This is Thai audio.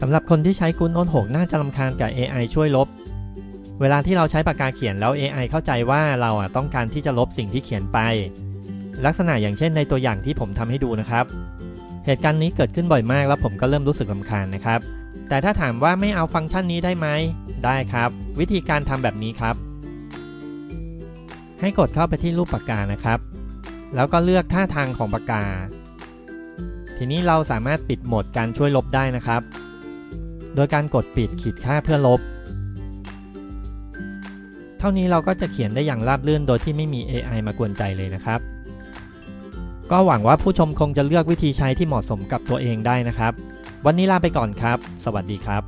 สำหรับคนที่ใช้กูนโน้ต6น่าจะรำคาญกับ AI ช่วยลบ เวลาที่เราใช้ปากกาเขียนแล้ว AI เข้าใจว่าเราอะต้องการที่จะลบสิ่งที่เขียนไป ลักษณะอย่างเช่นในตัวอย่างที่ผมทำให้ดูนะครับ เหตุการณ์นี้เกิดขึ้นบ่อยมากแล้วผมก็เริ่มรู้สึกรำคาญนะครับ แต่ถ้าถามว่าไม่เอาฟังก์ชันนี้ได้ไหม ได้ครับ วิธีการทำแบบนี้ครับ ให้กดเข้าไปที่รูปปากกานะครับ แล้วก็เลือกท่าทางของปากกา ทีนี้เราสามารถปิดโหมดการช่วยลบได้นะครับ โดยการกดปิดขีดค่าเพื่อลบ เท่านี้เราก็จะเขียนได้อย่างราบรื่นโดยที่ไม่มี AI มากวนใจเลยนะครับ ก็หวังว่าผู้ชมคงจะเลือกวิธีใช้ที่เหมาะสมกับตัวเองได้นะครับ วันนี้ลาไปก่อนครับ สวัสดีครับ